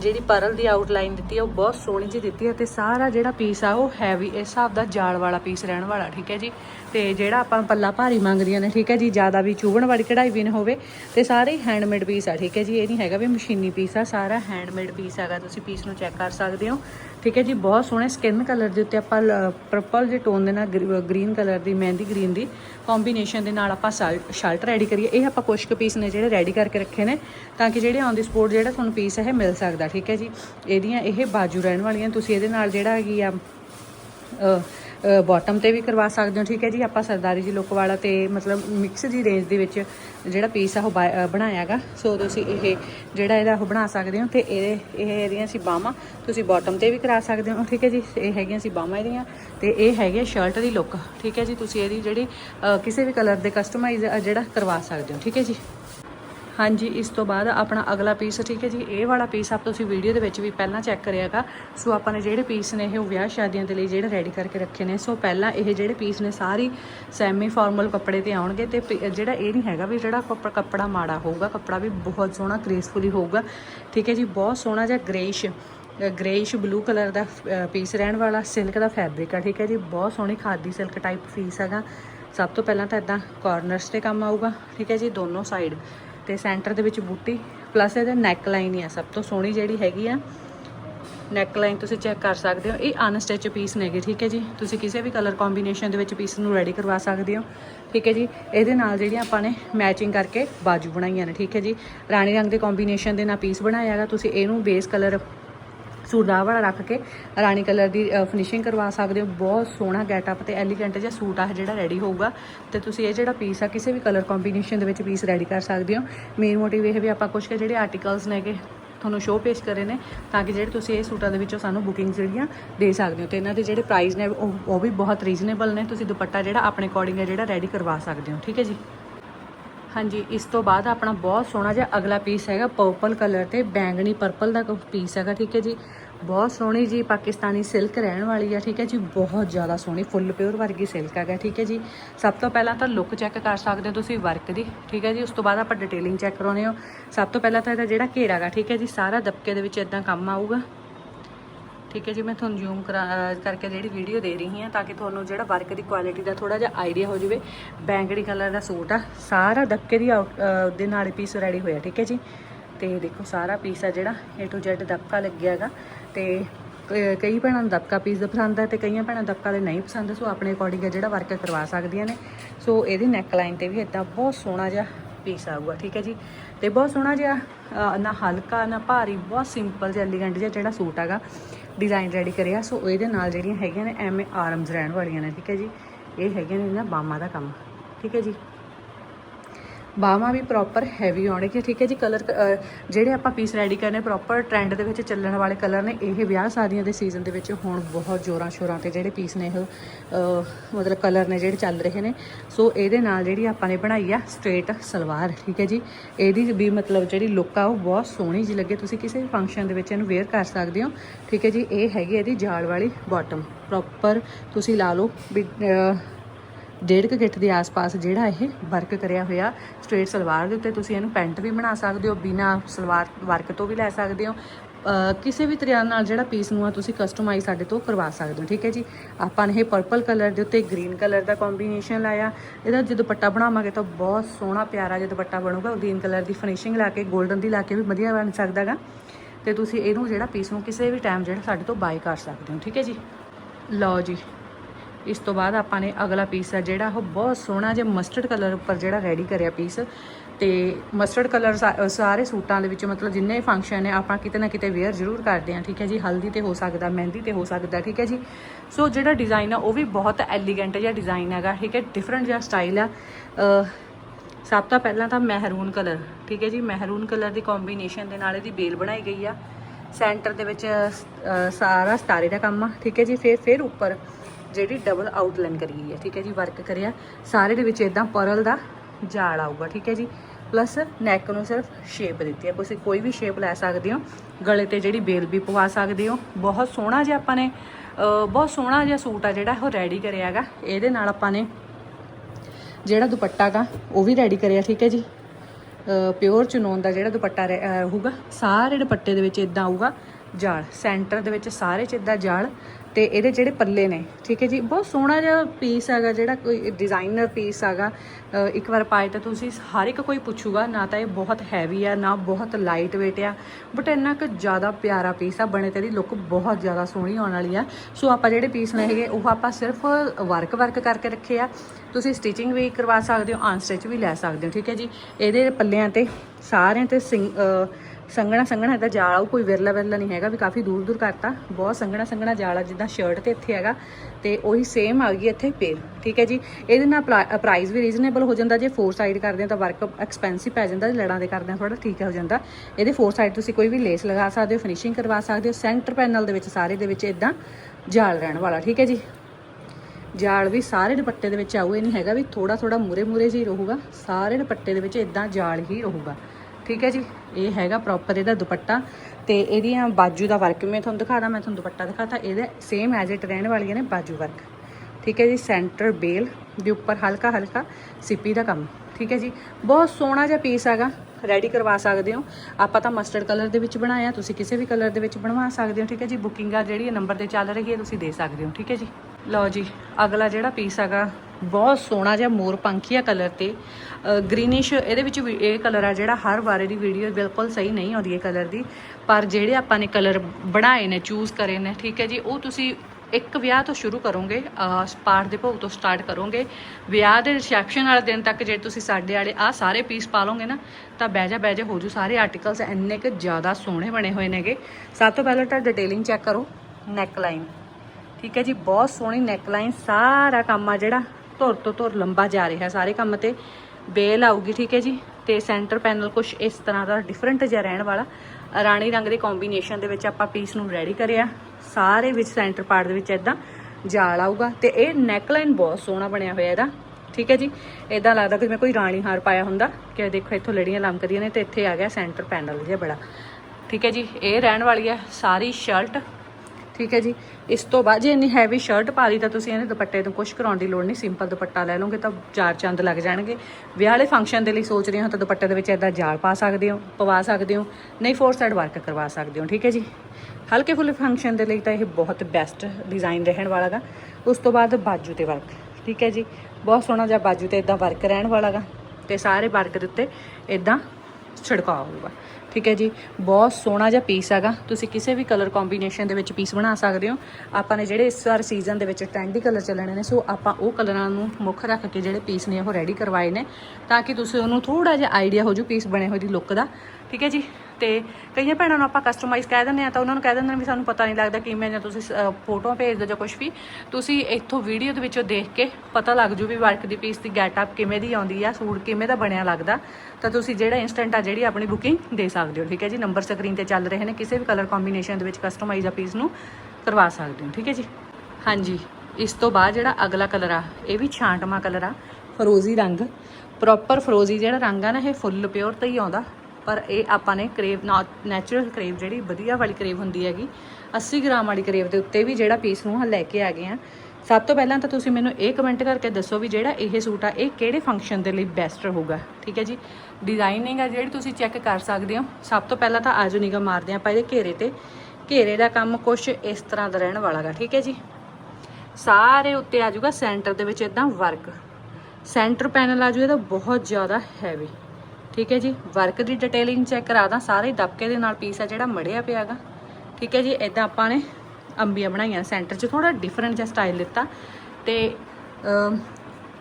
ਜਿਹੜੀ ਪਰਲ ਦੀ ਆਊਟਲਾਈਨ ਦਿੱਤੀ ਹੈ ਉਹ ਬਹੁਤ ਸੋਹਣੀ ਜਿਹੀ ਦਿੱਤੀ ਹੈ ਤੇ ਸਾਰਾ ਜਿਹੜਾ ਪੀਸ ਆ, ਉਹ ਹੈਵੀ ਇਸ ਹਿਸਾਬ ਦਾ ਜਾਲ ਵਾਲਾ ਪੀਸ ਰਹਿਣ ਵਾਲਾ, ਠੀਕ ਹੈ ਜੀ? ਤੇ ਜਿਹੜਾ ਆਪਾਂ ਪੱਲਾ ਭਾਰੀ ਮੰਗਦੀਆਂ ਨੇ, ਠੀਕ ਹੈ ਜੀ? ਜ਼ਿਆਦਾ ਵੀ ਚੂਬਣ ਵਾਲੀ ਕਢਾਈ ਵੀ ਨਾ ਹੋਵੇ ਤੇ ਸਾਰੇ ਹੈਂਡਮੇਡ ਪੀਸ ਆ, ਠੀਕ ਹੈ ਜੀ? ਇਹ ਨਹੀਂ ਹੈਗਾ ਵੀ ਮਸ਼ੀਨੀ ਪੀਸ ਆ, ਸਾਰਾ ਹੈਂਡਮੇਡ ਪੀਸ ਹੈਗਾ, ਤੁਸੀਂ ਪੀਸ ਨੂੰ ਚੈੱਕ ਕਰ ਸਕਦੇ ਹੋ। ਠੀਕ ਹੈ ਜੀ, ਬਹੁਤ ਸੋਹਣੇ ਸਕਿਨ ਕਲਰ ਦੇ ਉੱਤੇ ਆਪਾਂ ਪਰਪਲ ਦੇ ਟੋਨ ਦੇ ਨਾਲ ਗ੍ਰੀਨ ਕਲਰ ਦੀ, ਮਹਿੰਦੀ ਗ੍ਰੀਨ ਦੀ ਕੰਬੀਨੇਸ਼ਨ ਦੇ ਨਾਲ ਆਪਾਂ ਸ਼ਰਟ ਰੈਡੀ ਕਰੀਏ। ਇਹ ਆਪਾਂ ਕੁਝ ਕੁ ਪੀਸ ਨੇ ਜਿਹੜੇ ਰੈਡੀ ਕਰਕੇ ਰੱਖੇ ਨੇ, ਤਾਂ ਕਿ ਜਿਹੜੇ ਔਨ ਦੀ ਸਪੋਰਟ ਜਿਹੜਾ ਤੁਹਾਨੂੰ ਪੀਸ ਹੈ ਮਿਲ ਸਕਦਾ, ਠੀਕ ਹੈ ਜੀ। ਇਹਦੀਆਂ ਇਹ ਬਾਜੂ ਰਹਿਣ ਵਾਲੀਆਂ, ਤੁਸੀਂ ਇਹਦੇ ਨਾਲ ਜਿਹੜਾ ਹੈਗੀ ਆ ਬਾਟਮ ਤੇ ਵੀ ਕਰਵਾ ਸਕਦੇ ਹੋ ਠੀਕ ਹੈ ਜੀ? ਆਪਾਂ ਸਰਦਾਰੀ ਜੀ ਲੁੱਕ ਵਾਲਾ ਤੇ ਮਤਲਬ ਮਿਕਸ ਦੀ ਰੇਂਜ ਦੇ ਵਿੱਚ ਜਿਹੜਾ ਪੀਸ ਆ ਉਹ ਬਾ- ਅ, ਬਣਾਇਆਗਾ। ਸੋ ਤੁਸੀਂ ਇਹ ਜਿਹੜਾ ਇਹਦਾ ਉਹ ਬਣਾ ਸਕਦੇ ਹੋ ਤੇ ਇਹ ਇਹ ਇਹਦੀਆਂ ਸੀ ਬਾਹਾਂ ਤੁਸੀਂ ਬਾਟਮ ਤੇ ਵੀ ਕਰਾ ਸਕਦੇ ਹੋ ਠੀਕ ਹੈ ਜੀ? ਇਹ ਹੈਗੀਆਂ ਸੀ ਬਾਹਾਂ ਇਹਦੀਆਂ ਤੇ ਇਹ ਹੈਗੀ ਸ਼ਰਟ ਦੀ ਲੁੱਕ ਠੀਕ ਹੈ ਜੀ? ਤੁਸੀਂ ਇਹਦੀ ਜਿਹੜੀ ਕਿਸੇ ਵੀ ਕਲਰ ਦੇ ਕਸਟਮਾਈਜ਼ ਜਿਹੜਾ ਕਰਵਾ ਸਕਦੇ ਹੋ ਠੀਕ ਹੈ ਜੀ? ਹਾਂਜੀ, ਇਸ ਤੋਂ ਬਾਅਦ ਆਪਣਾ ਅਗਲਾ ਪੀਸ ਠੀਕ ਹੈ ਜੀ, ਇਹ ਵਾਲਾ ਪੀਸ ਆਪ ਤੁਸੀਂ ਵੀਡੀਓ ਦੇ ਵਿੱਚ ਵੀ ਪਹਿਲਾਂ ਚੈੱਕ ਕਰਿਆਗਾ ਸੋ ਆਪਾਂ ਨੇ ਜਿਹੜੇ ਪੀਸ ਨੇ ਇਹ ਉਹ ਵਿਆਹ ਸ਼ਾਦੀਆਂ ਦੇ ਲਈ ਜਿਹੜੇ ਰੈਡੀ ਕਰਕੇ ਰੱਖੇ ਨੇ। ਸੋ ਪਹਿਲਾਂ ਇਹ ਜਿਹੜੇ ਪੀਸ ਨੇ ਸਾਰੀ ਸੈਮੀ ਫਾਰਮਲ ਕੱਪੜੇ ਤੇ ਆਉਣਗੇ ਤੇ ਪ- ਜਿਹੜਾ ਇਹ ਨਹੀਂ ਹੈਗਾ ਵੀ ਜਿਹੜਾ ਕੱਪ- ਕੱਪੜਾ ਮਾੜਾ ਹੋਊਗਾ, ਕੱਪੜਾ ਵੀ ਬਹੁਤ ਸੋਹਣਾ ਗ੍ਰੇਸਫੁਲੀ ਹੋਊਗਾ। ਠੀਕ ਹੈ ਜੀ, ਬਹੁਤ ਸੋਹਣਾ ਜਿਹਾ ਗ੍ਰੇਸ਼ ਗ੍ਰੇਇਸ਼ ਬਲੂ ਕਲਰ ਦਾ ਪੀਸ ਰਹਿਣ ਵਾਲਾ ਸਿਲਕ ਦਾ ਫੈਬਰਿਕ ਆ, ਠੀਕ ਹੈ ਜੀ, ਬਹੁਤ ਸੋਹਣੀ ਖਾਦੀ ਸਿਲਕ ਟਾਈਪ ਪੀਸ ਹੈਗਾ। ਸਭ ਤੋਂ ਪਹਿਲਾਂ ਤਾਂ ਇਦਾਂ ਕਾਰਨਰਸ ਤੇ ਕੰਮ ਆਊਗਾ, ਠੀਕ ਹੈ ਜੀ, ਦੋਨੋਂ ਸਾਈਡ ਤੇ ਸੈਂਟਰ ਦੇ ਵਿੱਚ ਬੂਟੀ ਪਲੱਸ ਇਹਦੇ ਨੈਕ ਲਾਈਨ ਹੀ ਆ, ਸਭ ਤੋਂ ਸੋਹਣੀ ਜਿਹੜੀ ਹੈਗੀ ਆ ਨੈਕ ਲਾਈਨ ਤੁਸੀਂ ਚੈੱਕ ਕਰ ਸਕਦੇ ਹੋ, ਇਹ ਅਨਸਟਿਚ ਪੀਸ ਨੇਗੇ ਠੀਕ ਹੈ ਜੀ, ਤੁਸੀਂ ਕਿਸੇ ਵੀ ਕਲਰ ਕੰਬੀਨੇਸ਼ਨ ਦੇ ਵਿੱਚ ਪੀਸ ਨੂੰ ਰੈਡੀ ਕਰਵਾ ਸਕਦੇ ਹੋ, ਠੀਕ ਹੈ ਜੀ, ਇਹਦੇ ਨਾਲ ਜਿਹੜੀਆਂ ਆਪਾਂ ਨੇ ਮੈਚਿੰਗ ਕਰਕੇ ਬਾਜੂ ਬਣਾਈਆਂ ਨੇ, ਠੀਕ ਹੈ ਜੀ, ਰਾਣੀ ਰੰਗ ਦੇ ਕੰਬੀਨੇਸ਼ਨ ਦੇ ਨਾਲ ਪੀਸ ਬਣਾਇਆ ਹੈਗਾ, ਤੁਸੀਂ ਇਹਨੂੰ ਬੇਸ ਕਲਰ ਸੂਟ ਵਾਲਾ ਰੱਖ ਕੇ ਰਾਣੀ ਕਲਰ ਦੀ ਫਿਨਿਸ਼ਿੰਗ ਕਰਵਾ ਸਕਦੇ ਹੋ। ਬਹੁਤ ਸੋਹਣਾ ਗੈਟਅਪ ਤੇ ਐਲੀਗੈਂਟ ਜਿਹਾ ਸੂਟ ਆ, ਜਿਹੜਾ ਰੈਡੀ ਹੋਊਗਾ। ਤੇ ਤੁਸੀਂ ਇਹ ਜਿਹੜਾ ਪੀਸ ਆ, ਕਿਸੇ ਵੀ ਕਲਰ ਕੰਬੀਨੇਸ਼ਨ ਦੇ ਵਿੱਚ ਪੀਸ ਰੈਡੀ ਕਰ ਸਕਦੇ ਹੋ। ਮੇਨ ਮੋਟਿਵ ਇਹ ਵੀ ਆਪਾਂ ਕੁਝ ਕੁ ਜਿਹੜੇ ਆਰਟੀਕਲਸ ਨੇਗੇ ਤੁਹਾਨੂੰ ਸ਼ੋਅ ਪੇਸ਼ ਕਰੇ ਨੇ, ਤਾਂ ਕਿ ਜਿਹੜੇ ਤੁਸੀਂ ਇਹ ਸੂਟਾਂ ਦੇ ਵਿੱਚੋਂ ਸਾਨੂੰ ਬੁਕਿੰਗ ਜਿਹੜੀਆਂ ਦੇ ਸਕਦੇ ਹੋ। ਤੇ ਇਹਨਾਂ ਦੇ ਜਿਹੜੇ ਪ੍ਰਾਈਸ ਨੇ, ਉਹ ਉਹ ਵੀ ਬਹੁਤ ਰੀਜ਼ਨੇਬਲ ਨੇ। ਤੁਸੀਂ ਦੁਪੱਟਾ ਜਿਹੜਾ ਆਪਣੇ ਅਕੋਰਡਿੰਗ ਹੈ, ਜਿਹੜਾ ਰੈਡੀ ਕਰਵਾ ਸਕਦੇ ਹੋ। ਠੀਕ ਹੈ ਜੀ? ਹਾਂਜੀ, ਇਸ ਤੋਂ ਬਾਅਦ ਆਪਣਾ ਬਹੁਤ ਸੋਹਣਾ ਜਿਹਾ ਅਗਲਾ ਪੀਸ ਹੈਗਾ ਪਰਪਲ ਕਲਰ ਤੇ ਬੈਂਗਣੀ ਪਰਪਲ ਦਾ ਪੀਸ ਹੈਗਾ। ਠੀਕ ਹੈ ਜੀ? ਬਹੁਤ ਸੋਹਣੀ ਜੀ ਪਾਕਿਸਤਾਨੀ ਸਿਲਕ ਰਹਿਣ ਵਾਲੀ ਆ, ਠੀਕ ਹੈ ਜੀ, ਬਹੁਤ ਜ਼ਿਆਦਾ ਸੋਹਣੀ, ਫੁੱਲ ਪਿਓਰ ਵਰਗੀ ਸਿਲਕ ਹੈਗਾ, ਠੀਕ ਹੈ ਜੀ। ਸਭ ਤੋਂ ਪਹਿਲਾਂ ਤਾਂ ਲੁੱਕ ਚੈੱਕ ਕਰ ਸਕਦੇ ਹੋ ਤੁਸੀਂ ਵਰਕ ਦੀ, ਠੀਕ ਹੈ ਜੀ, ਉਸ ਤੋਂ ਬਾਅਦ ਆਪਾਂ ਡਿਟੇਲਿੰਗ ਚੈੱਕ ਕਰਾਉਣੇ ਹੋ। ਸਭ ਤੋਂ ਪਹਿਲਾਂ ਤਾਂ ਇਹਦਾ ਜਿਹੜਾ ਘੇਰਾ ਗਾ, ਠੀਕ ਹੈ ਜੀ, ਸਾਰਾ ਦਬਕੇ ਦੇ ਵਿੱਚ ਇਦਾਂ ਕੰਮ ਆਊਗਾ। ਠੀਕ ਹੈ ਜੀ, ਮੈਂ ਤੁਹਾਨੂੰ ਜ਼ੂਮ ਕਰਾ ਕਰਕੇ ਜਿਹੜੀ ਵੀਡੀਓ ਦੇ ਰਹੀ ਹਾਂ ਤਾਂ ਕਿ ਤੁਹਾਨੂੰ ਜਿਹੜਾ ਵਰਕ ਦੀ ਕੁਆਲਿਟੀ ਦਾ ਥੋੜਾ ਜਿਹਾ ਆਈਡੀਆ ਹੋ ਜਾਵੇ। ਬੈਂਗੜੀ ਕਲਰ ਦਾ ਸੂਟ ਆ, ਸਾਰਾ ਦਬਕੇ ਦੀ ਆਊਟ- ਅਹ ਦੇ ਨਾਲ ਪੀਸ ਰੈਡੀ ਹੋਇਆ, ਠੀਕ ਹੈ ਜੀ। ਤੇ ਦੇਖੋ, ਸਾਰਾ ਪੀਸ ਆ ਜਿਹੜਾ, A to Z ਦਬਕਾ ਲੱਗਿਆ ਹੈਗਾ। ਤੇ ਕ- ਕਈ ਭੈਣਾਂ ਨੂੰ ਦਬਕਾ ਪੀਸ ਦਾ ਪਸੰਦ ਹੈ ਤੇ ਕਈਆਂ ਭੈਣਾਂ ਦਬਕਾ ਦੇ ਨਹੀਂ ਪਸੰਦ, ਸੋ ਆਪਣੇ ਅਕੋਰਡਿੰਗ ਜਿਹੜਾ ਵਰਕ ਕਰਵਾ ਸਕਦੀਆਂ ਨੇ। ਸੋ ਇਹਦੀ ਨੈਕ ਲਾਈਨ ਤੇ ਵੀ ਇਦਾਂ ਬਹੁਤ ਸੋਹਣਾ ਜਿਹਾ ਪੀਸ ਆਊਗਾ, ਠੀਕ ਹੈ ਜੀ? ਤੇ ਬਹੁਤ ਸੋਹਣਾ ਜਿਹਾ ਨਾ ਹਲਕਾ, ਨਾ ਭਾਰੀ, ਬਹੁਤ ਸਿੰਪਲ ਜਿਹਾ ਐਲੀਗੈਂਟ ਜਿਹਾ ਜਿਹੜਾ ਸੂਟ ਹੈਗਾ ਡਿਜ਼ਾਈਨ ਰੈਡੀ ਕਰਿਆ। ਸੋ ਇਹਦੇ ਨਾਲ ਜਿਹੜੀਆਂ ਹੈਗੀਆਂ ਨੇ, ਐਵੇਂ ਆਰਮਸ ਰਹਿਣ ਵਾਲੀਆਂ ਨੇ, ਠੀਕ ਹੈ ਜੀ? ਇਹ ਹੈਗੀਆਂ ਨੇ ਨਾ ਬਾਹਾਂ ਦਾ ਕੰਮ, ਠੀਕ ਹੈ ਜੀ? ਬਾਹਾਂ ਵੀ ਪ੍ਰੋਪਰ ਹੈਵੀ ਆਉਣਗੇ ਠੀਕ ਹੈ ਜੀ ਕਲਰ ਜਿਹੜੇ ਆਪਾਂ ਪੀਸ ਰੈਡੀ ਕਰਨੇ ਪ੍ਰੋਪਰ ਟ੍ਰੈਂਡ ਦੇ ਵਿੱਚ ਚੱਲਣ ਵਾਲੇ ਕਲਰ ਨੇ, ਇਹ ਵਿਆਹ ਸ਼ਾਦੀਆਂ ਦੇ ਸੀਜ਼ਨ ਦੇ ਵਿੱਚ ਹੁਣ ਬਹੁਤ ਜ਼ੋਰਾਂ ਸ਼ੋਰਾਂ ਤੇ ਜਿਹੜੇ ਪੀਸ ਨੇ ਇਹ ਮਤਲਬ ਕਲਰ ਨੇ ਜਿਹੜੇ ਚੱਲ ਰਹੇ ਨੇ। ਸੋ ਇਹਦੇ ਨਾਲ ਜਿਹੜੀ ਆਪਾਂ ਨੇ ਬਣਾਈ ਆ ਸਟ੍ਰੇਟ ਸਲਵਾਰ, ਠੀਕ ਹੈ ਜੀ। ਇਹਦੀ ਵੀ ਮਤਲਬ ਜਿਹੜੀ ਲੁੱਕ ਆ, ਉਹ ਬਹੁਤ ਸੋਹਣੀ ਜੀ ਲੱਗੇ। ਤੁਸੀਂ ਕਿਸੇ ਵੀ ਫੰਕਸ਼ਨ ਦੇ ਵਿੱਚ ਇਹਨੂੰ ਵੇਅਰ ਕਰ ਸਕਦੇ ਹੋ। ਠੀਕ ਹੈ ਜੀ, ਇਹ ਹੈਗੀ ਇਹਦੀ ਜਾਲ ਵਾਲੀ ਬਾਟਮ ਪ੍ਰੋਪਰ ਤੁਸੀਂ ਲਾ ਲਓ ਵੀ ਡੇਢ ਕੁ ਗਿੱਠ ਦੇ ਆਸ-ਪਾਸ ਜਿਹੜਾ ਇਹ ਵਰਕ ਕਰਿਆ ਹੋਇਆ ਸਟ੍ਰੇਟ ਸਲਵਾਰ ਦੇ ਉੱਤੇ, ਤੁਸੀਂ ਇਹਨੂੰ ਪੈਂਟ ਵੀ ਬਣਾ ਸਕਦੇ ਹੋ, ਬਿਨਾ ਸਲਵਾਰ ਵਰਕ ਤੋਂ ਵੀ ਲੈ ਸਕਦੇ ਹੋ। ਕਿਸੇ ਵੀ ਤਰੀਕੇ ਨਾਲ ਜਿਹੜਾ ਪੀਸ ਨੂੰ ਆ ਤੁਸੀਂ ਕਸਟਮਾਈਜ਼ ਸਾਡੇ ਤੋਂ ਕਰਵਾ ਸਕਦੇ ਹੋ, ਠੀਕ ਹੈ ਜੀ? ਆਪਾਂ ਨੇ ਇਹ ਪਰਪਲ ਕਲਰ ਦੇ ਉੱਤੇ ਗ੍ਰੀਨ ਕਲਰ ਦਾ ਕੰਬੀਨੇਸ਼ਨ ਲਾਇਆ। ਇਹਦਾ ਜੇ ਦੁਪੱਟਾ ਬਣਾਵਾਂਗੇ ਤਾਂ ਬਹੁਤ ਸੋਹਣਾ ਪਿਆਰਾ ਜਿਹਾ ਦੁਪੱਟਾ ਬਣੂਗਾ। ਗ੍ਰੀਨ ਕਲਰ ਦੀ ਫਿਨਿਸ਼ਿੰਗ ਲਾ ਕੇ 골ਡਨ ਦੀ ਲਾ ਕੇ ਵੀ ਵਧੀਆ ਬਣ ਸਕਦਾਗਾ ਤੇ ਤੁਸੀਂ ਇਹਨੂੰ ਜਿਹੜਾ ਪੀਸ ਨੂੰ ਕਿਸੇ ਵੀ ਟਾਈਮ ਜਿਹੜਾ ਸਾਡੇ ਤੋਂ ਬਾਈ ਕਰ ਸਕਦੇ ਹੋ, ਠੀਕ ਹੈ ਜੀ? ਲਓ ਜੀ ਇਸ ਤੋਂ ਬਾਅਦ ਆਪਾਂ ਨੇ ਅਗਲਾ ਪੀਸ ਹੈ ਜਿਹੜਾ ਉਹ ਬਹੁਤ ਸੋਹਣਾ ਜਿਹਾ ਮਸਟਰਡ ਕਲਰ ਉੱਪਰ ਜਿਹੜਾ ਰੈਡੀ ਕਰਿਆ ਪੀਸ ਤੇ ਮਸਟਰਡ ਕਲਰ ਸਾਰੇ ਸੂਟਾਂ ਦੇ ਵਿੱਚ ਮਤਲਬ ਜਿੰਨੇ ਫੰਕਸ਼ਨ ਨੇ ਆਪਾਂ ਕਿਤੇ ਨਾ ਕਿਤੇ ਵੇਅਰ ਜ਼ਰੂਰ ਕਰਦੇ ਹਾਂ, ਠੀਕ ਹੈ ਜੀ? ਹਲਦੀ ਤੇ ਹੋ ਸਕਦਾ, ਮਹਿੰਦੀ ਤੇ ਹੋ ਸਕਦਾ, ਠੀਕ ਹੈ ਜੀ? ਸੋ ਜਿਹੜਾ ਡਿਜ਼ਾਈਨ ਆ ਉਹ ਵੀ ਬਹੁਤ ਐਲੀਗੈਂਟ ਜਿਹਾ ਡਿਜ਼ਾਈਨ ਹੈਗਾ, ਠੀਕ ਹੈ? ਡਿਫਰੈਂਟ ਜਿਹਾ ਸਟਾਈਲ ਆ। ਸਭ ਤੋਂ ਪਹਿਲਾਂ ਤਾਂ ਮਹਿਰੂਨ ਕਲਰ ਠੀਕ ਹੈ ਜੀ? ਮਹਿਰੂਨ ਕਲਰ ਦੀ ਕੰਬੀਨੇਸ਼ਨ ਦੇ ਨਾਲ ਇਹਦੀ ਬੇਲ ਬਣਾਈ ਗਈ ਆ। ਸੈਂਟਰ ਦੇ ਵਿੱਚ ਸਾਰਾ ਸਤਾਰੇ ਦਾ ਕੰਮ ਆ, ਠੀਕ ਹੈ ਜੀ? ਫਿਰ ਫਿਰ ਉੱਪਰ ਜਿਹੜੀ ਡਬਲ ਆਊਟਲਾਈਨ ਕਰੀ ਗਈ ਹੈ, ਠੀਕ ਹੈ ਜੀ ਵਰਕ ਕਰਿਆ। ਸਾਰੇ ਦੇ ਵਿੱਚ ਇਦਾਂ ਪਰਲ ਦਾ ਜਾਲ ਆਊਗਾ, ਠੀਕ ਹੈ ਜੀ। ਪਲੱਸ ਨੈਕ ਨੂੰ ਸਿਰਫ ਸ਼ੇਪ ਦਿੱਤੀ ਹੈ। ਤੁਸੀਂ ਕੋਈ ਵੀ ਸ਼ੇਪ ਲੈ ਸਕਦੇ ਹੋ। ਗਲੇ ਤੇ ਜਿਹੜੀ ਬੇਲ ਵੀ ਪਵਾ ਸਕਦੇ ਹੋ। ਬਹੁਤ ਸੋਹਣਾ ਜਿਹਾ ਆਪਾਂ ਨੇ ਬਹੁਤ ਸੋਹਣਾ ਜਿਹਾ ਸੂਟ ਆ ਜਿਹੜਾ, ਉਹ ਰੈਡੀ ਕਰਿਆ ਹੈਗਾ। ਇਹਦੇ ਨਾਲ ਆਪਾਂ ਨੇ ਜਿਹੜਾ ਦੁਪੱਟਾ ਗਾ, ਉਹ ਵੀ ਰੈਡੀ ਕਰਿਆ, ਠੀਕ ਹੈ ਜੀ। ਪਿਓਰ ਚਨੋਨ ਦਾ ਜਿਹੜਾ ਦੁਪੱਟਾ ਰਹਿ- ਹੋਊਗਾ, ਸਾਰੇ ਦੁਪੱਟੇ ਦੇ ਵਿੱਚ ਇਦਾਂ ਆਊਗਾ ਜਾਲ। ਸੈਂਟਰ ਦੇ ਵਿੱਚ ਸਾਰੇ ਚ ਇਦਾਂ ਜਾਲ। ਤੇ ਇਹਦੇ ਜਿਹੜੇ ਪੱਲੇ ਨੇ, ਠੀਕ ਹੈ ਜੀ? ਬਹੁਤ ਸੋਹਣਾ ਜਿਹਾ ਪੀਸ ਹੈਗਾ, ਜਿਹੜਾ ਕੋਈ ਡਿਜ਼ਾਈਨਰ ਪੀਸ ਹੈਗਾ। ਇੱਕ ਵਾਰ ਪਾਏ ਤਾਂ ਤੁਸੀਂ ਹਰ ਇੱਕ ਕੋਈ ਪੁੱਛੂਗਾ, ਨਾ ਤਾਂ ਇਹ ਬਹੁਤ ਹੈਵੀ ਆ, ਨਾ ਬਹੁਤ ਲਾਈਟ weight ਆ ਬਟ ਇੰਨਾ ਕੁ ਜ਼ਿਆਦਾ ਪਿਆਰਾ ਪੀਸ ਆ, ਬਣੇ ਤੇ ਇਹਦੀ ਲੁੱਕ ਬਹੁਤ ਜ਼ਿਆਦਾ ਸੋਹਣੀ ਆਉਣ ਵਾਲੀ ਆ। ਸੋ ਆਪਾਂ ਜਿਹੜੇ ਪੀਸ ਨੇ ਹੈਗੇ, ਉਹ ਆਪਾਂ ਸਿਰਫ ਵਰਕ ਵਰਕ ਕਰਕੇ ਰੱਖੇ ਆ। ਤੁਸੀਂ ਸਟਿਚਿੰਗ ਵੀ ਕਰਵਾ ਸਕਦੇ ਹੋ ਅਨਸਟਿਚ ਵੀ ਲੈ ਸਕਦੇ ਹੋ, ਠੀਕ ਹੈ ਜੀ? ਇਹਦੇ ਪੱਲਿਆਂ ਤੇ ਸਾਰਿਆਂ ਤੇ ਸਿੰਗ ਸੰਘਣਾ ਸੰਘਣਾ ਦਾ ਜਾਲ, ਉਹ ਕੋਈ ਵਿਰਲਾ ਵਿਰਲਾ ਨਹੀਂ ਹੈਗਾ, ਵੀ ਕਾਫੀ ਦੂਰ ਦੂਰ ਕਰਤਾ। ਬਹੁਤ ਸੰਘਣਾ ਸੰਘਣਾ ਜਾਲ ਆ, ਜਿੱਦਾਂ ਸ਼ਰਟ ਤੇ ਇੱਥੇ ਹੈਗਾ, ਤੇ ਉਹੀ ਸੇਮ ਆ ਗਈ ਇੱਥੇ ਪੇਲ ਠੀਕ ਹੈ ਜੀ? ਇਹਦੇ ਨਾਲ ਪ੍ਰਾਈਸ ਵੀ ਰੀਜ਼ਨੇਬਲ ਹੋ ਜਾਂਦਾ, ਜੇ ਫੋਰ ਸਾਈਡ ਕਰਦੇ ਆ ਤਾਂ ਵਰਕ ਐਕਸਪੈਂਸਿਵ ਪੈ ਜਾਂਦਾ, ਜੇ ਲੜਾਂ ਦੇ ਕਰਦੇ ਆ ਥੋੜਾ ਠੀਕ ਹੋ ਜਾਂਦਾ। ਇਹਦੇ ਫੋਰ ਸਾਈਡ ਤੁਸੀਂ ਕੋਈ ਵੀ ਲੇਸ ਲਗਾ ਸਕਦੇ ਹੋ ਫਿਨਿਸ਼ਿੰਗ ਕਰਵਾ ਸਕਦੇ ਹੋ ਸੈਂਟਰ ਪੈਨਲ ਦੇ ਵਿੱਚ, ਸਾਰੇ ਦੇ ਵਿੱਚ ਇਦਾਂ ਜਾਲ ਰਹਿਣ ਵਾਲਾ, ਠੀਕ ਹੈ ਜੀ? ਜਾਲ ਵੀ ਸਾਰੇ ਦੁਪੱਟੇ ਦੇ ਵਿੱਚ ਆਊ, ਇਹ ਨਹੀਂ ਹੈਗਾ ਵੀ ਥੋੜਾ ਥੋੜਾ ਮੂਰੇ ਮੂਰੇ ਜੀ ਰਹੂਗਾ, ਸਾਰੇ ਦੁਪੱਟੇ ਦੇ ਵਿੱਚ ਇਦਾਂ ਜਾਲ ਹੀ ਰਹੂਗਾ। ਠੀਕ ਹੈ ਜੀ? ਇਹ ਹੈਗਾ ਪ੍ਰੋਪਰ ਇਹਦਾ ਦੁਪੱਟਾ ਤੇ ਇਹਦੀਆਂ ਬਾਜੂ ਦਾ ਵਰਕ ਮੈਂ ਤੁਹਾਨੂੰ ਦਿਖਾਦਾ ਮੈਂ ਤੁਹਾਨੂੰ ਦੁਪੱਟਾ ਦਿਖਾਤਾ। ਇਹਦੇ ਸੇਮ ਐਜ ਇਟ ਰਹਿਣ ਵਾਲੀਆਂ ਨੇ ਬਾਜੂ ਵਰਕ ਠੀਕ ਹੈ ਜੀ? ਸੈਂਟਰ ਬੇਲ ਦੇ ਉੱਪਰ ਹਲਕਾ ਹਲਕਾ ਸਿੱਪੀ ਦਾ ਕੰਮ। ਠੀਕ ਹੈ ਜੀ? ਬਹੁਤ ਸੋਹਣਾ ਜਿਹਾ ਪੀਸ ਹੈਗਾ। ਰੈਡੀ ਕਰਵਾ ਸਕਦੇ ਹੋ। ਆਪਾਂ ਤਾਂ ਮਸਟਰਡ ਕਲਰ ਦੇ ਵਿੱਚ ਬਣਾਇਆ, ਤੁਸੀਂ ਕਿਸੇ ਵੀ ਕਲਰ ਦੇ ਵਿੱਚ ਬਣਵਾ ਸਕਦੇ ਹੋ। ਠੀਕ ਹੈ ਜੀ? ਬੁਕਿੰਗ ਆ ਜਿਹੜੀ ਨੰਬਰ ਤੇ ਚੱਲ ਰਹੀ ਹੈ, ਤੁਸੀਂ ਦੇ ਸਕਦੇ ਹੋ। ਠੀਕ ਹੈ ਜੀ? ਲਓ ਜੀ, ਅਗਲਾ ਜਿਹੜਾ ਪੀਸ ਹੈਗਾ ਬਹੁਤ ਸੋਹਣਾ ਜਿਹਾ ਮੋਰ ਪੰਖੀਆ ਕਲਰ ਤੇ ਗ੍ਰੀਨਿਸ਼ ਇਹਦੇ ਵਿੱਚ ਵੀ ਇਹ ਕਲਰ ਆ ਜਿਹੜਾ ਹਰ ਵਾਰੇ ਦੀ ਵੀਡੀਓ ਬਿਲਕੁਲ ਸਹੀ ਨਹੀਂ ਆਉਂਦੀ ਇਹ ਕਲਰ ਦੀ। ਪਰ ਜਿਹੜੇ ਆਪਾਂ ਨੇ ਕਲਰ ਬਣਾਏ ਨੇ ਚੂਜ਼ ਕਰੇ ਨੇ, ਠੀਕ ਹੈ ਜੀ, ਉਹ ਤੁਸੀਂ ਇੱਕ ਵਿਆਹ ਤੋਂ ਸ਼ੁਰੂ ਕਰੋਗੇ, ਅਹ, ਪਾਠ ਦੇ ਭੋਗ ਤੋਂ ਸਟਾਰਟ ਕਰੋਗੇ। ਵਿਆਹ ਦੇ ਰਿਸੈਪਸ਼ਨ ਵਾਲੇ ਦਿਨ ਤੱਕ ਜੇ ਤੁਸੀਂ ਸਾਡੇ ਵਾਲੇ ਆ ਸਾਰੇ ਪੀਸ ਪਾ ਲਓਗੇ ਨਾ, ਤਾਂ ਬਹਿਜਾ ਬਹਿਜਾ ਹੋ ਜੂ ਸਾਰੇ ਆਰਟੀਕਲਸ ਇੰਨੇ ਕਿ ਜ਼ਿਆਦਾ ਸੋਹਣੇ ਬਣੇ ਹੋਏ ਨੇਗੇ। ਸਭ ਤੋਂ ਪਹਿਲਾਂ ਤਾਂ ਡਿਟੇਲਿੰਗ ਚੈੱਕ ਕਰੋ ਨੈਕ ਲਾਈਨ ਠੀਕ ਹੈ ਜੀ, ਬਹੁਤ ਸੋਹਣੀ ਨੈਕ ਲਾਈਨ ਸਾਰਾ ਕੰਮ ਆ ਜਿਹੜਾ। ਧੁਰ ਤੋਂ ਧੁਰ ਲੰਬਾ ਜਾ ਰਿਹਾ ਸਾਰੇ ਕੰਮ ਤੇ। ਬੇਲ ਆਊਗੀ, ਠੀਕ ਹੈ ਜੀ? ਤੇ ਸੈਂਟਰ ਪੈਨਲ ਕੁਝ ਇਸ ਤਰ੍ਹਾਂ ਦਾ ਡਿਫਰੈਂਟ ਜਿਹਾ ਰਹਿਣ ਵਾਲਾ। ਰਾਣੀ ਰੰਗ ਦੇ ਕੰਬੀਨੇਸ਼ਨ ਦੇ ਵਿੱਚ ਆਪਾਂ ਪੀਸ ਨੂੰ ਰੈਡੀ ਕਰਿਆ। ਸਾਰੇ ਵਿੱਚ ਸੈਂਟਰ ਪਾਰਟ ਦੇ ਵਿੱਚ ਇਦਾਂ ਜਾਲ ਆਊਗਾ ਤੇ ਇਹ ਨੈਕਲਾਈਨ ਬਹੁਤ ਸੋਹਣਾ ਬਣਿਆ ਹੋਇਆ ਇਹਦਾ, ਠੀਕ ਹੈ ਜੀ? ਇਦਾਂ ਲੱਗਦਾ ਕਿ ਮੈਂ ਕੋਈ ਰਾਣੀ ਹਾਰ ਪਾਇਆ ਹੁੰਦਾ ਕਿ ਦੇਖੋ ਇੱਥੋਂ ਲੜੀਆਂ ਲੰਮਕਦੀਆਂ ਨੇ ਤੇ ਇੱਥੇ ਆ ਗਿਆ ਸੈਂਟਰ ਪੈਨਲ ਜਿਹਾ ਬੜਾ। ਠੀਕ ਹੈ ਜੀ, ਇਹ ਰਹਿਣ ਵਾਲੀ ਹੈ ਸਾਰੀ ਸ਼ਰਟ ਠੀਕ ਹੈ ਜੀ। ਇਸ ਤੋਂ ਬਾਅਦ ਜੇ ਇੰਨੀ ਹੈਵੀ ਸ਼ਰਟ ਪਾ ਲਈ ਤਾਂ ਤੁਸੀਂ ਇਹਨੇ ਦੁਪੱਟੇ ਤੋਂ ਕੁਝ ਕਰਾਉਣ ਦੀ ਲੋੜ ਨਹੀਂ ਸਿੰਪਲ ਦੁਪੱਟਾ ਲੈ ਲਓਗੇ ਤਾਂ ਚਾਰ ਚੰਦ ਲੱਗ ਜਾਣਗੇ। ਵਿਆਹ ਵਾਲੇ ਫੰਕਸ਼ਨ ਦੇ ਲਈ ਸੋਚ ਰਹੇ ਹੋ ਤਾਂ ਦੁਪੱਟੇ ਦੇ ਵਿੱਚ ਇਦਾਂ ਜਾਲ ਪਾ ਸਕਦੇ ਹੋ, ਪਵਾ ਸਕਦੇ ਹੋ, ਨਹੀਂ ਫੋਰ ਸਾਈਡ ਵਰਕ ਕਰਵਾ ਸਕਦੇ ਹੋ, ਠੀਕ ਹੈ ਜੀ। ਹਲਕੇ ਫੁੱਲੇ ਫੰਕਸ਼ਨ ਦੇ ਲਈ ਤਾਂ ਇਹ ਬਹੁਤ ਬੈਸਟ ਡਿਜ਼ਾਈਨ ਰਹਿਣ ਵਾਲਾ ਗਾ। ਉਸ ਤੋਂ ਬਾਅਦ ਬਾਜੂ ਤੇ ਵਰਕ ਠੀਕ ਹੈ ਜੀ। ਬਹੁਤ ਸੋਹਣਾ ਜਿਹਾ ਬਾਜੂ ਤੇ ਇਦਾਂ ਵਰਕ ਰਹਿਣ ਵਾਲਾ ਗਾ ਤੇ ਸਾਰੇ ਵਰਕ ਦੇ ਉੱਤੇ ਇਦਾਂ ਛਿੜਕਾ ਹੋਊਗਾ। ਠੀਕ ਹੈ ਜੀ, ਬਹੁਤ ਸੋਹਣਾ ਜਿਹਾ ਪੀਸ ਹੈਗਾ। ਤੁਸੀਂ ਕਿਸੇ ਵੀ ਕਲਰ ਕੰਬੀਨੇਸ਼ਨ ਦੇ ਵਿੱਚ ਪੀਸ ਬਣਾ ਸਕਦੇ ਹੋ। ਆਪਾਂ ਨੇ ਜਿਹੜੇ ਇਸ ਵਾਰ ਸੀਜ਼ਨ ਦੇ ਵਿੱਚ ਟ੍ਰੈਂਡੀ ਕਲਰ ਚੱਲਣੇ ਨੇ, ਸੋ ਆਪਾਂ ਉਹ ਕਲਰਾਂ ਨੂੰ ਮੁੱਖ ਰੱਖ ਕੇ ਜਿਹੜੇ ਪੀਸ ਨੇ ਉਹ ਰੈਡੀ ਕਰਵਾਏ ਨੇ, ਤਾਂ ਕਿ ਤੁਸੀਂ ਉਹਨੂੰ ਥੋੜਾ ਜਿਹਾ ਆਈਡੀਆ ਹੋ ਜੂ ਪੀਸ ਬਣੇ ਹੋਏ ਦੀ ਲੁੱਕ ਦਾ। ਠੀਕ ਹੈ ਜੀ ਤੇ ਕਈਆਂ ਭੈਣਾਂ ਨੂੰ ਆਪਾਂ ਕਸਟਮਾਈਜ਼ ਕਹਿ ਦਿੰਦੇ ਆ ਤਾਂ ਉਹਨਾਂ ਨੂੰ ਕਹਿ ਦਿੰਦੇ ਨੇ ਵੀ ਸਾਨੂੰ ਪਤਾ ਨਹੀਂ ਲੱਗਦਾ ਕਿਵੇਂ ਜਾਂ ਤੁਸੀਂ ਫੋਟੋਆਂ ਭੇਜ ਦਿਓ ਜਾਂ ਕੁਝ ਵੀ। ਤੁਸੀਂ ਇੱਥੋਂ ਵੀਡੀਓ ਦੇ ਵਿੱਚੋਂ ਦੇਖ ਕੇ ਪਤਾ ਲੱਗ ਜੂ ਵੀ ਵਰਕ ਦੀ ਪੀਸ ਦੀ ਗੈਟਅਪ ਕਿਵੇਂ ਦੀ ਆਉਂਦੀ ਆ, ਸੂਟ ਕਿਵੇਂ ਦਾ ਬਣਿਆ ਲੱਗਦਾ। ਤਾਂ ਤੁਸੀਂ ਜਿਹੜਾ ਇਨਸਟੈਂਟ ਆ, ਜਿਹੜੀ ਆਪਣੀ ਬੁਕਿੰਗ ਦੇ ਸਕਦੇ ਹੋ, ਠੀਕ ਹੈ ਜੀ? ਨੰਬਰ ਸਕਰੀਨ ਤੇ ਚੱਲ ਰਹੇ ਨੇ, ਕਿਸੇ ਵੀ ਕਲਰ ਕੰਬੀਨੇਸ਼ਨ ਦੇ ਵਿੱਚ ਕਸਟਮਾਈਜ਼ ਆ ਪੀਸ ਨੂੰ ਕਰਵਾ ਸਕਦੇ ਹੋ, ਠੀਕ ਹੈ ਜੀ? ਹਾਂਜੀ, ਇਸ ਤੋਂ ਬਾਅਦ ਜਿਹੜਾ ਅਗਲਾ ਕਲਰ ਆ, ਇਹ ਵੀ ਛਾਂਟਮਾ ਕਲਰ ਆ, ਫਰੋਜ਼ੀ ਰੰਗ। ਪ੍ਰੋਪਰ ਫਰੋਜ਼ੀ ਜਿਹੜਾ ਰੰਗ ਆ ਨਾ, ਇਹ ਫੁੱਲ ਪਿਓਰ ਤੇ ਹੀ ਆਉਂਦਾ। ਪਰ ਇਹ ਆਪਾਂ ਨੇ ਕਰੇਵ ਨੈਚੁਰਲ ਕਰੇਵ ਜਿਹੜੀ ਵਧੀਆ ਵਾਲੀ ਕਰੇਵ ਹੁੰਦੀ ਹੈਗੀ 80 ਗ੍ਰਾਮ ਵਾਲੀ ਕਰੇਵ ਦੇ ਉੱਤੇ ਵੀ ਜਿਹੜਾ ਪੀਸ ਨੂੰ ਲੈ ਕੇ ਆ ਗਏ ਆ। ਸਭ ਤੋਂ ਪਹਿਲਾਂ ਤਾਂ ਤੁਸੀਂ ਮੈਨੂੰ ਇਹ ਕਮੈਂਟ ਕਰਕੇ ਦੱਸੋ ਵੀ ਜਿਹੜਾ ਇਹ ਸੂਟ ਆ, ਇਹ ਕਿਹੜੇ ਫੰਕਸ਼ਨ ਦੇ ਲਈ ਬੈਸਟ ਰਹੂਗਾ? ਠੀਕ ਹੈ ਜੀ? ਡਿਜ਼ਾਈਨਿੰਗ ਆ ਜਿਹੜੀ ਤੁਸੀਂ ਚੈੱਕ ਕਰ ਸਕਦੇ ਹੋ। ਸਭ ਤੋਂ ਪਹਿਲਾਂ ਤਾਂ ਆਜੋ ਨਿਗਾ ਮਾਰਦੇ ਹਾਂ ਆਪਾਂ ਇਹਦੇ ਘੇਰੇ ਤੇ। ਘੇਰੇ ਦਾ ਕੰਮ ਕੁਝ ਇਸ ਤਰ੍ਹਾਂ ਦਾ ਰਹਿਣ ਵਾਲਾਗਾ ਠੀਕ ਹੈ ਜੀ? ਸਾਰੇ ਉੱਤੇ ਆ ਜਾਊਗਾ ਸੈਂਟਰ ਦੇ ਵਿੱਚ ਇਦਾਂ ਵਰਕ ਸੈਂਟਰ ਪੈਨਲ ਆ ਜੂ ਇਹਦਾ ਬਹੁਤ ਜ਼ਿਆਦਾ ਹੈਵੀ ਠੀਕ ਹੈ ਜੀ ਵਰਕ ਦੀ ਡਿਟੇਲਿੰਗ ਚੈੱਕ ਕਰਾ ਦਾਂ, ਸਾਰੇ ਦਬਕੇ ਦੇ ਨਾਲ ਪੀਸ ਆ ਜਿਹੜਾ ਮੜਿਆ ਪਿਆਗਾ ਠੀਕ ਹੈ ਜੀ ਇਦਾਂ ਆਪਾਂ ਨੇ ਅੰਬੀਆਂ ਬਣਾਈਆਂ ਸੈਂਟਰ 'ਚ ਥੋੜਾ ਡਿਫਰੈਂਟ ਜਿਹਾ ਸਟਾਈਲ ਦਿੱਤਾ ਤੇ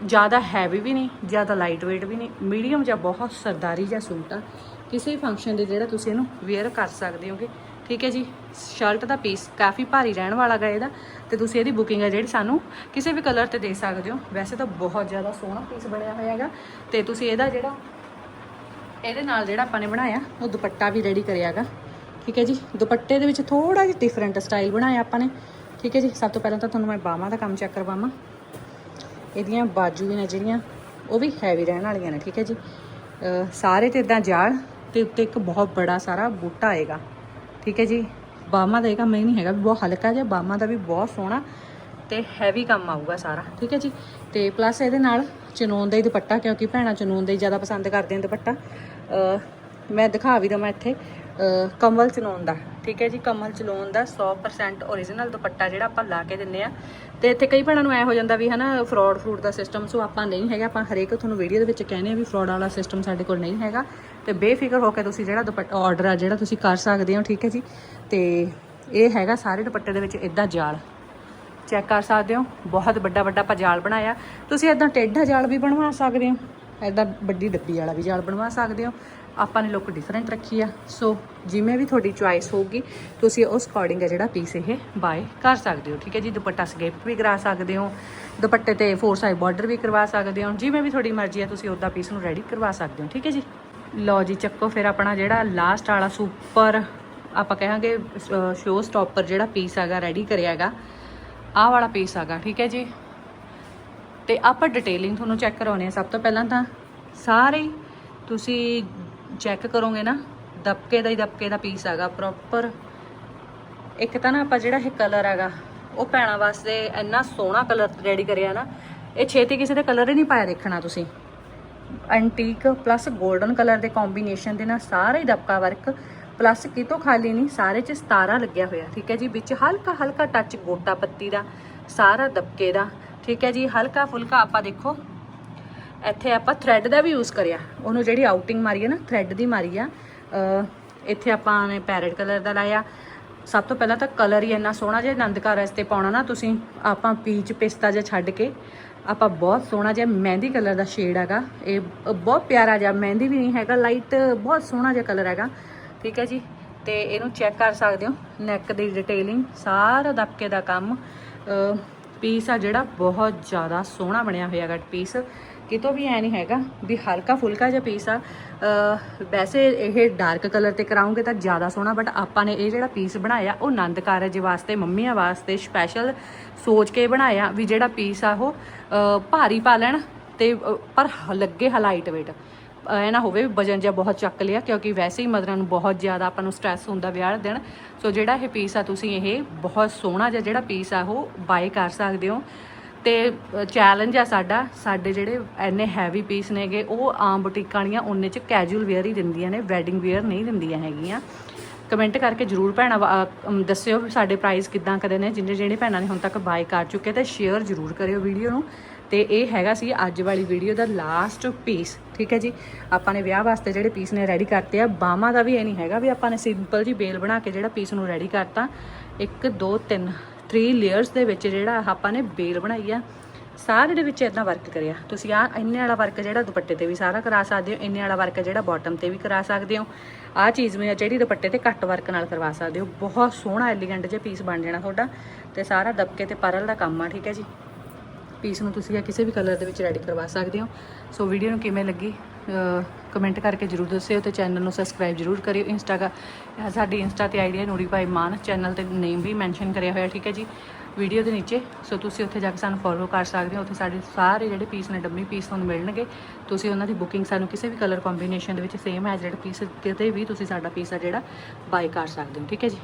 ਜ਼ਿਆਦਾ ਹੈਵੀ ਵੀ ਨਹੀਂ, ਜ਼ਿਆਦਾ ਲਾਈਟ weight ਵੀ ਨਹੀਂ ਮੀਡੀਅਮ ਜਾਂ ਬਹੁਤ ਸਰਦਾਰੀ ਜਾਂ ਸੂਟ ਆ। ਕਿਸੇ ਫੰਕਸ਼ਨ ਦੇ ਜਿਹੜਾ ਤੁਸੀਂ ਇਹਨੂੰ ਵੇਅਰ ਕਰ ਸਕਦੇ ਹੋਗੇ। ਠੀਕ ਹੈ ਜੀ ਸ਼ਰਟ ਦਾ ਪੀਸ ਕਾਫੀ ਭਾਰੀ ਰਹਿਣ ਵਾਲਾ ਗਾ ਇਹਦਾ। ਤੇ ਤੁਸੀਂ ਇਹਦੀ ਬੁਕਿੰਗ ਹੈ ਜਿਹੜੀ ਸਾਨੂੰ ਕਿਸੇ ਵੀ ਕਲਰ ਤੇ ਦੇ ਸਕਦੇ ਹੋ। ਵੈਸੇ ਤਾਂ ਬਹੁਤ ਜ਼ਿਆਦਾ ਸੋਹਣਾ ਪੀਸ ਬਣਿਆ ਹੋਇਆ ਹੈਗਾ। ਤੇ ਤੁਸੀਂ ਇਹਦਾ ਜਿਹੜਾ ਇਹਦੇ ਨਾਲ ਜਿਹੜਾ ਆਪਾਂ ਨੇ ਬਣਾਇਆ, ਉਹ ਦੁਪੱਟਾ ਵੀ ਰੈਡੀ ਕਰਿਆਗਾ। ਠੀਕ ਹੈ ਜੀ? ਦੁਪੱਟੇ ਦੇ ਵਿੱਚ ਥੋੜਾ ਜਿਹਾ ਡਿਫਰੈਂਟ ਸਟਾਈਲ ਬਣਾਇਆ ਆਪਾਂ ਨੇ। ਠੀਕ ਹੈ ਜੀ? ਸਭ ਤੋਂ ਪਹਿਲਾਂ ਤਾਂ ਤੁਹਾਨੂੰ ਮੈਂ ਬਾਹਾਂ ਦਾ ਕੰਮ ਚੈੱਕ ਕਰਵਾਵਾਂ। ਇਹਦੀਆਂ ਬਾਜੂ ਵੀ ਨੇ ਜਿਹੜੀਆਂ, ਉਹ ਵੀ ਹੈਵੀ ਰਹਿਣ ਵਾਲੀਆਂ ਨੇ, ਠੀਕ ਹੈ ਜੀ? ਸਾਰੇ ਤੇ ਇਦਾਂ ਜਾਲ ਤੇ ਉੱਤੇ ਇੱਕ ਬਹੁਤ ਬੜਾ ਸਾਰਾ ਬੂਟਾ ਆਏਗਾ। ਠੀਕ ਹੈ ਜੀ? ਬਾਹਾਂ ਦਾ ਇਹ ਕੰਮ ਇਹ ਨਹੀਂ ਹੈਗਾ ਵੀ ਬਹੁਤ ਹਲਕਾ ਜਿਹਾ ਬਾਹਾਂ ਦਾ ਵੀ ਬਹੁਤ ਸੋਹਣਾ ਤੇ ਹੈਵੀ ਕੰਮ ਆਊਗਾ ਸਾਰਾ। ਠੀਕ ਹੈ ਜੀ? ਤੇ ਪਲੱਸ ਇਹਦੇ ਨਾਲ ਚਨੂਨ ਦਾ ਹੀ ਦੁਪੱਟਾ, ਕਿਉਂਕਿ ਭੈਣਾਂ ਚਨੂਨ ਦਾ ਹੀ ਜ਼ਿਆਦਾ ਪਸੰਦ ਕਰਦੀਆਂ ਦੁਪੱਟਾ। ਮੈਂ ਦਿਖਾ ਵੀ ਦਵਾਂ ਇੱਥੇ ਕਮਲ ਚਨੂਨ ਦਾ, ਠੀਕ ਹੈ ਜੀ, ਕਮਲ ਚਨੂਨ ਦਾ 100% ਓਰੀਜਨਲ ਦੁਪੱਟਾ ਜਿਹੜਾ ਆਪਾਂ ਲਾ ਕੇ ਦਿੰਨੇ ਆ। ਤੇ ਇੱਥੇ ਕਈ ਭੈਣਾਂ ਨੂੰ ਐ ਹੋ ਜਾਂਦਾ ਵੀ ਹਨਾ ਫਰਾਡ ਫਰੂਡ ਦਾ ਸਿਸਟਮ ਸੋ ਆਪਾਂ ਨਹੀਂ ਹੈਗਾ, ਆਪਾਂ ਹਰੇਕ ਤੁਹਾਨੂੰ ਵੀਡੀਓ ਦੇ ਵਿੱਚ ਕਹਿੰਦੇ ਆ ਵੀ ਫਰਾਡ ਵਾਲਾ ਸਿਸਟਮ ਸਾਡੇ ਕੋਲ ਨਹੀਂ ਹੈਗਾ। ਤੇ ਬੇਫਿਕਰ ਹੋ ਕੇ ਤੁਸੀਂ ਜਿਹੜਾ ਦੁਪੱਟਾ ਆਰਡਰ ਆ, ਜਿਹੜਾ ਤੁਸੀਂ ਕਰ ਸਕਦੇ ਹੋ, ਠੀਕ ਹੈ ਜੀ। ਤੇ ਇਹ ਹੈਗਾ ਸਾਰੇ ਦੁਪੱਟੇ ਦੇ ਵਿੱਚ ਇਦਾਂ ਜਾਲ। ਚੈੱਕ ਕਰ ਸਕਦੇ ਹੋ, ਬਹੁਤ ਵੱਡਾ ਵੱਡਾ ਆਪਾਂ ਜਾਲ ਬਣਾਇਆ। ਤੁਸੀਂ ਇਦਾਂ ਟੇਢਾ ਜਾਲ ਵੀ ਬਣਵਾ ਸਕਦੇ ਹੋ। ਇਦਾਂ ਵੱਡੀ ਡੱਬੀ ਵਾਲਾ ਵੀ ਜਾਲ ਬਣਵਾ ਸਕਦੇ ਹੋ। ਆਪਾਂ ਨੇ ਲੁੱਕ ਡਿਫਰੈਂਟ ਰੱਖੀ ਆ। ਸੋ ਜਿਵੇਂ ਵੀ ਤੁਹਾਡੀ ਚੁਆਇਸ ਹੋਊਗੀ, ਤੁਸੀਂ ਉਸ ਅਕੋਰਡਿੰਗ ਹੈ ਜਿਹੜਾ ਪੀਸ ਇਹ ਬਾਏ ਕਰ ਸਕਦੇ ਹੋ। ਠੀਕ ਹੈ ਜੀ, ਦੁਪੱਟਾ ਸਕੇਪ ਵੀ ਕਰਾ ਸਕਦੇ ਹੋ, ਦੁਪੱਟੇ ਤੇ ਫੋਰ ਸਾਈਡ ਬਾਰਡਰ ਵੀ ਕਰਵਾ ਸਕਦੇ ਹੋ, ਜਿਵੇਂ ਵੀ ਤੁਹਾਡੀ ਮਰਜ਼ੀ ਹੈ ਤੁਸੀਂ ਉਹਦਾ ਪੀਸ ਨੂੰ ਰੈਡੀ ਕਰਵਾ ਸਕਦੇ ਹੋ। ਠੀਕ ਹੈ ਜੀ? ਲਓ ਜੀ, ਚੱਕੋ ਫਿਰ ਆਪਣਾ ਜਿਹੜਾ ਲਾਸਟ ਵਾਲਾ ਸੁਪਰ ਆਪਾਂ ਕਹਾਂਗੇ ਸ਼ੋ ਸਟਾਪਰ ਜਿਹੜਾ ਪੀਸ ਹੈਗਾ ਰੈਡੀ ਕਰਿਆ ਹੈਗਾ, ਆਹ ਵਾਲਾ ਪੀਸ ਹੈਗਾ। ਠੀਕ ਹੈ ਜੀ? ਤੇ ਆਪਾਂ ਡਿਟੇਲਿੰਗ ਤੁਹਾਨੂੰ ਚੈੱਕ ਕਰਾਉਣੀ ਹੈ ਸਭ ਤੋਂ ਪਹਿਲਾਂ ਤਾਂ ਸਾਰੇ ਹੀ ਤੁਸੀਂ ਚੈੱਕ ਕਰੋਗੇ ਨਾ, ਦਬਕੇ ਦਾ ਹੀ ਦਬਕੇ ਦਾ ਪੀਸ ਹੈਗਾ ਪ੍ਰੋਪਰ ਇੱਕ ਤਾਂ ਨਾ ਆਪਾਂ ਜਿਹੜਾ ਇਹ ਕਲਰ ਹੈਗਾ, ਉਹ ਭੈਣਾਂ ਵਾਸਤੇ ਇੰਨਾ ਸੋਹਣਾ ਕਲਰ ਰੈਡੀ ਕਰਿਆ ਨਾ, ਇਹ ਛੇਤੀ ਕਿਸੇ ਦੇ ਕਲਰ ਹੀ ਨਹੀਂ ਪਾਇਆ ਦੇਖਣਾ ਤੁਸੀਂ। ਐਂਟੀਕ ਪਲੱਸ 골ਡਨ ਕਲਰ ਦੇ ਕੰਬੀਨੇਸ਼ਨ ਦੇ ਨਾਲ ਸਾਰਾ ਹੀ ਦਬਕਾ ਵਰਕ ਪਲੱਸ ਕਿਤੋਂ ਖਾਲੀ ਨਹੀਂ, ਸਾਰੇ ਚ ਸਤਾਰਾ ਲੱਗਿਆ ਹੋਇਆ, ਠੀਕ ਹੈ ਜੀ? ਵਿੱਚ ਹਲਕਾ ਹਲਕਾ ਟੱਚ ਗੋਟਾ ਪੱਤੀ ਦਾ, ਸਾਰਾ ਦਬਕੇ ਦਾ ਠੀਕ ਹੈ ਜੀ, ਹਲਕਾ ਫੁਲਕਾ ਆਪਾਂ ਦੇਖੋ। ਇੱਥੇ ਆਪਾਂ ਥ੍ਰੈਡ ਦਾ ਵੀ ਯੂਜ਼ ਕਰਿਆ। ਉਹਨੂੰ ਜਿਹੜੀ ਆਊਟਿੰਗ ਮਾਰੀ ਹੈ ਨਾ ਥ੍ਰੈਡ ਦੀ ਮਾਰੀ ਆ। ਇੱਥੇ ਆਪਾਂ ਨੇ ਪੈਰਟ ਕਲਰ ਦਾ ਲਾਇਆ। ਸਭ ਤੋਂ ਪਹਿਲਾਂ ਤਾਂ ਕਲਰ ਹੀ ਇੰਨਾ ਸੋਹਣਾ ਜਿਹਾ ਆਨੰਦਕਾਰ ਰਸਤੇ ਪਾਉਣਾ ਨਾ ਤੁਸੀਂ। ਆਪਾਂ ਪੀਚ ਪਿਸਤਾ ਜਿਹਾ ਛੱਡ ਕੇ, ਆਪਾਂ ਬਹੁਤ ਸੋਹਣਾ ਜਿਹਾ ਮਹਿੰਦੀ ਕਲਰ ਦਾ ਸ਼ੇਡ ਹੈਗਾ। ਇਹ ਬਹੁਤ ਪਿਆਰਾ ਜਿਹਾ, ਮਹਿੰਦੀ ਵੀ ਨਹੀਂ ਹੈਗਾ ਲਾਈਟ ਬਹੁਤ ਸੋਹਣਾ ਜਿਹਾ ਕਲਰ ਹੈਗਾ। ਠੀਕ ਹੈ ਜੀ, ਤੇ ਇਹਨੂੰ ਚੈੱਕ ਕਰ ਸਕਦੇ ਹੋ। ਨੈਕ ਦੀ ਡਿਟੇਲਿੰਗ ਸਾਰਾ ਦਬਕੇ ਦਾ ਕੰਮ। ਪੀਸ ਆ ਜਿਹੜਾ ਬਹੁਤ ਜ਼ਿਆਦਾ ਸੋਹਣਾ ਬਣਿਆ ਹੋਇਆ ਹੈਗਾ ਪੀਸ ਕਿਤੋਂ ਵੀ ਐ ਨਹੀਂ ਹੈਗਾ ਵੀ ਹਲਕਾ ਫੁਲਕਾ ਜਿਹਾ ਪੀਸ ਆ। ਵੈਸੇ ਇਹ ਡਾਰਕ ਕਲਰ ਤੇ ਕਰਾਉਂਗੇ ਤਾਂ ਜ਼ਿਆਦਾ ਸੋਹਣਾ ਬਟ ਆਪਾਂ ਨੇ ਇਹ ਜਿਹੜਾ ਪੀਸ ਬਣਾਇਆ, ਉਹ ਆਨੰਦ ਕਾਰਜ ਵਾਸਤੇ, ਮੰਮੀਆਂ ਵਾਸਤੇ ਸਪੈਸ਼ਲ ਸੋਚ ਕੇ ਬਣਾਇਆ ਵੀ ਜਿਹੜਾ ਪੀਸ ਆ ਉਹ ਭਾਰੀ ਪਾ ਲੈਣ ਤੇ ਪਰ ਲੱਗੇ ਹਲਾਈਟ ਵੇਟ ਇਹ ਨਾ ਹੋਵੇ ਵੀ ਵਜਨ ਜਿਹਾ ਬਹੁਤ ਚੱਕ ਲਿਆ, ਕਿਉਂਕਿ ਵੈਸੇ ਹੀ ਮਦਰਾਂ ਨੂੰ ਬਹੁਤ ਜ਼ਿਆਦਾ ਆਪਾਂ ਨੂੰ ਸਟ੍ਰੈਸ ਹੁੰਦਾ ਵਿਆਹ ਵਾਲੇ ਦਿਨ। ਸੋ ਜਿਹੜਾ ਇਹ ਪੀਸ ਆ, ਤੁਸੀਂ ਇਹ ਬਹੁਤ ਸੋਹਣਾ ਜਿਹਾ ਜਿਹੜਾ ਪੀਸ ਆ, ਉਹ ਬਾਏ ਕਰ ਸਕਦੇ ਹੋ। ਤੇ ਚੈਲੰਜ ਆ ਸਾਡਾ, ਸਾਡੇ ਜਿਹੜੇ ਐਨੇ ਹੈਵੀ ਪੀਸ ਨੇਗੇ, ਉਹ ਆਮ ਬੁਟੀਕਾਂ ਵਾਲੀਆਂ, ਉਹਨੇ ਚ ਕੈਜੂਅਲ ਵੇਅਰ ਹੀ ਦਿੰਦੀਆਂ ਨੇ ਵੈਡਿੰਗ ਵੇਅਰ ਨਹੀਂ ਦਿੰਦੀਆਂ ਹੈਗੀਆਂ। ਕਮੈਂਟ ਕਰਕੇ ਜਰੂਰ ਭੈਣਾਂ ਵਾ- ਦੱਸਿਓ ਸਾਡੇ ਪ੍ਰਾਈਸ ਕਿੱਦਾਂ ਕਦੇ ਨੇ ਜਿੰਨੇ ਜਿਹੜੇ ਭੈਣਾਂ ਨੇ ਹੁਣ ਤੱਕ ਬਾਏ ਕਰ ਚੁੱਕੇ, ਤੇ ਸ਼ੇਅਰ ਜਰੂਰ ਕਰਿਓ ਵੀਡੀਓ ਨੂੰ। ਤੇ ਇਹ ਹੈਗਾ ਸੀ ਅੱਜ ਵਾਲੀ ਵੀਡੀਓ ਦਾ ਲਾਸਟ ਪੀਸ ਠੀਕ ਹੈ ਜੀ? ਆਪਾਂ ਨੇ ਵਿਆਹ ਵਾਸਤੇ ਜਿਹੜੇ ਪੀਸ ਨੇ ਰੈਡੀ ਕਰਤੇ ਆ ਬਾਹਾਂ ਦਾ ਵੀ ਇਹ ਨਹੀਂ ਹੈਗਾ ਵੀ ਆਪਾਂ ਨੇ ਸਿੰਪਲ ਜੀ ਬੇਲ ਬਣਾ ਕੇ ਜਿਹੜਾ ਪੀਸ ਨੂੰ ਰੈਡੀ ਕਰਤਾ। 1 2 3 3 ਲੇਅਰਸ ਦੇ ਵਿੱਚ ਜਿਹੜਾ ਆਪਾਂ ਨੇ ਬੇਲ ਬਣਾਈ ਆ। ਸਾਰੇ ਦੇ ਵਿੱਚ ਇਦਾਂ ਵਰਕ ਕਰਿਆ। ਤੁਸੀਂ ਆ ਇੰਨੇ ਵਾਲਾ ਵਰਕ ਜਿਹੜਾ ਦੁਪੱਟੇ ਤੇ ਵੀ ਸਾਰਾ ਕਰਾ ਸਕਦੇ ਹੋ, ਇੰਨੇ ਵਾਲਾ ਵਰਕ ਜਿਹੜਾ ਬਾਟਮ ਤੇ ਵੀ ਕਰਾ ਸਕਦੇ ਹੋ। ਆ ਚੀਜ਼ ਮੈਂ ਜਿਹੜੀ ਦੁਪੱਟੇ ਤੇ ਘੱਟ ਵਰਕ ਨਾਲ ਕਰਵਾ ਸਕਦੇ ਹੋ। ਬਹੁਤ ਸੋਹਣਾ ਐਲੀਗੈਂਟ ਜਿਹਾ ਪੀਸ ਬਣ ਜਾਣਾ ਤੁਹਾਡਾ। ਤੇ ਸਾਰਾ ਦਬਕੇ ਤੇ ਪਰਲ ਦਾ ਕੰਮ ਆ, ਠੀਕ ਹੈ ਜੀ? ਪੀਸ ਨੂੰ ਤੁਸੀਂ ਇਹ ਕਿਸੇ ਵੀ ਕਲਰ ਦੇ ਵਿੱਚ ਰੈਡੀ ਕਰਵਾ ਸਕਦੇ ਹੋ। ਸੋ ਵੀਡੀਓ ਨੂੰ ਕਿਵੇਂ ਲੱਗੀ ਕਮੈਂਟ ਕਰਕੇ ਜਰੂਰ ਦੱਸਿਓ ਤੇ ਚੈਨਲ ਨੂੰ ਸਬਸਕ੍ਰਾਈਬ ਜਰੂਰ ਕਰਿਓ। ਇੰਸਟਾ ਦਾ ਸਾਡੀ ਇੰਸਟਾ ਤੇ ਆਈਡੀ ਹੈ ਨੂਰੀ ਭਾਈ ਮਾਨ। ਚੈਨਲ ਤੇ ਨੇਮ ਵੀ ਮੈਂਸ਼ਨ ਕਰਿਆ ਹੋਇਆ, ਠੀਕ ਹੈ ਜੀ? ਵੀਡੀਓ ਦੇ ਨੀਚੇ ਸੋ ਤੁਸੀਂ ਉੱਥੇ ਜਾ ਕੇ ਸਾਨੂੰ ਫੋਲੋ ਕਰ ਸਕਦੇ ਹੋ। ਉੱਥੇ ਸਾਡੇ ਸਾਰੇ ਜਿਹੜੇ ਪੀਸ ਨੇ, ਡੰਮੀ ਪੀਸ ਤੁਹਾਨੂੰ ਮਿਲਣਗੇ। ਤੁਸੀਂ ਉਹਨਾਂ ਦੀ ਬੁਕਿੰਗ ਸਾਨੂੰ ਕਿਸੇ ਵੀ ਕਲਰ ਕੰਬੀਨੇਸ਼ਨ ਦੇ ਵਿੱਚ ਸੇਮ ਹੈ ਜਿਹੜੇ ਪੀਸ ਕਿਤੇ ਵੀ ਤੁਸੀਂ ਸਾਡਾ ਪੀਸ ਆ ਜਿਹੜਾ ਬਾਈ ਕਰ ਸਕਦੇ ਹੋ, ਠੀਕ ਹੈ ਜੀ?